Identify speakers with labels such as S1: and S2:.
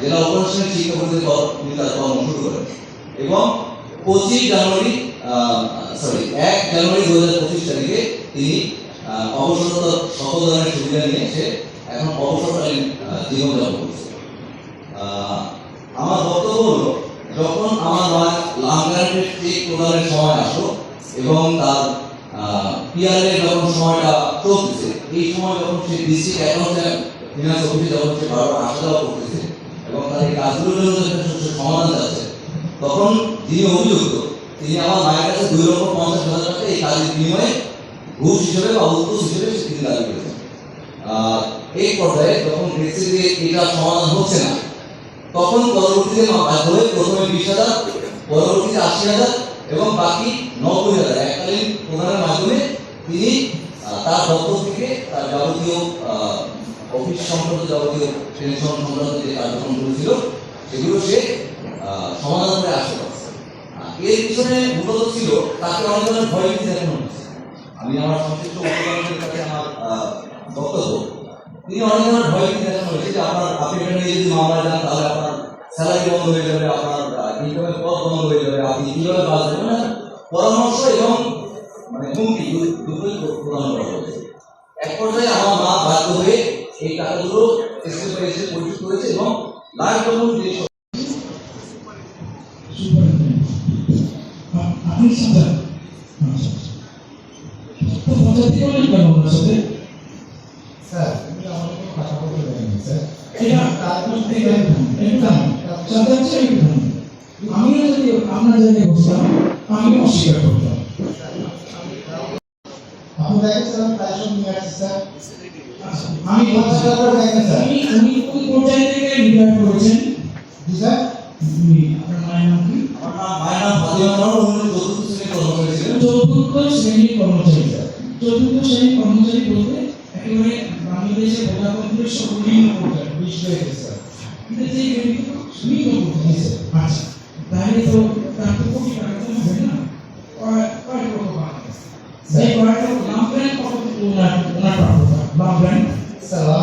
S1: জেলা উপশাসনের শিক্ষা পরিষদের তিনি তার কর্ম শুরু করেন। এবং পঁচিশ জানুয়ারি সরি এক জানুয়ারি দু হাজার পঁচিশ তারিখে তিনি অবসরত সকল সুবিধা নিয়ে এসে এখন অবসরকালীন জীবনযাপন করছে আমার বক্তব্য হলো, যখন আমার মা লাঙ্গারের চেক প্রদানের সময় আসলো এবং তার পিআরএ যখন সময়টা চলতেছে, এই সময় যখন সে ডিস্ট্রিক্ট অ্যাকাউন্টে ফিনান্স অফিসে যখন সে বারবার আসা যাওয়া করতেছে এবং জন্য যখন সমাধান যাচ্ছে তখন যিনি অভিযুক্ত। তিনি আমার মায়ের কাছে দুই লক্ষ পঞ্চাশ হাজার টাকা এই কাজের বিনিময়ে ঘুষ হিসেবে বা উত্তর হিসেবে তিনি দাবি করেছেন। এই পর্যায়ে যখন দেখছে যে এটা সমাধান হচ্ছে না, তখন পরবর্তীতে বাধ্য হয়ে প্রথমে বিশ হাজার, পরবর্তীতে আশি হাজার এবং বাকি নব্বই হাজার, এককালীন প্রদানের মাধ্যমে তিনি তার দপ্তর থেকে তার যাবতীয় অফিস সংক্রান্ত যাবতীয় পেনশন সংক্রান্ত যে কার্যক্রম করেছিল সেগুলো সে সমাধান করে আসতে পারছে। এর পিছনে মূলত ছিল, তাকে অনেক ধরনের ভয় দেখানো হচ্ছে আমি আমার সংশ্লিষ্ট উপকরণের কাছে আমার বক্তব্য, তিনি অনেক ধরনের ভয় দেখানো হয়েছে যে আপনার আপনি এটা নিয়ে যদি মামলা যান, তাহলে আপনার স্যালারি বন্ধ হয়ে যাবে, আপনার ইনকামের পথ বন্ধ হয়ে যাবে, আপনি কীভাবে বাঁচবেন মানে পরামর্শ এবং মানে হুমকি দুটোই প্রদান করা হয়েছে। এক পর্যায়ে আমার মা বাধ্য হয়ে এই টাকাগুলো এসে এসে পরিশোধ করেছে এবং লাখ যখন যে
S2: আপনি সাথে পঞ্চায়েত করলেন কেন ওনার সাথে
S3: স্যার। আমি কথা বলতে পারিনি স্যার
S2: এটা
S3: তারপর
S2: এটা এটা সাথে আছে আমিও যদি আপনার জায়গায় বসতাম আমি অস্বীকার করতাম।
S3: আপনি স্যার প্রায় সব নিয়ে আসছি স্যার।
S2: আমি
S3: হাজার করে দেখেন স্যার
S2: উনি উনি কোন পর্যায় থেকে রিটায়ার করেছেন
S3: জি স্যার।
S2: উনি আপনার মায়ের নাম কি?
S1: আমার নাম মায়ের নাম ফাতিমা খানম উনি চতুর্থ শ্রেণির কর্মচারী ছিলেন
S2: চতুর্থ শ্রেণির কর্মচারী চতুর্থ শ্রেণির কর্মচারী বলতে একেবারে বাংলাদেশের প্রজাতন্ত্রের সর্বনিম্ন পর্যায়ে
S3: বিশ হয়েছে স্যার।
S2: কিন্তু যে ব্যক্তিগুলো নিম্ন পর্যায়ে আচ্ছা। তাহলে তো তার তো কোটি টাকা তো হবে না কয় কয় লক্ষ পাবে সেই কয় লক্ষ নাম ব্র্যান্ড কত ওনার ওনার প্রাপ্যতা নাম ব্র্যান্ড
S3: স্যার আমার কাছে একুশ হাজার এই একুশ লক্ষ ও গ্র্যাজুয়েট
S2: গ্র্যাজুয়েটলি একুশ লক্ষ
S3: একুশ
S2: বলছো।
S3: লক্ষ আটচল্লিশ হাজার ছয়শো পঞ্চাশ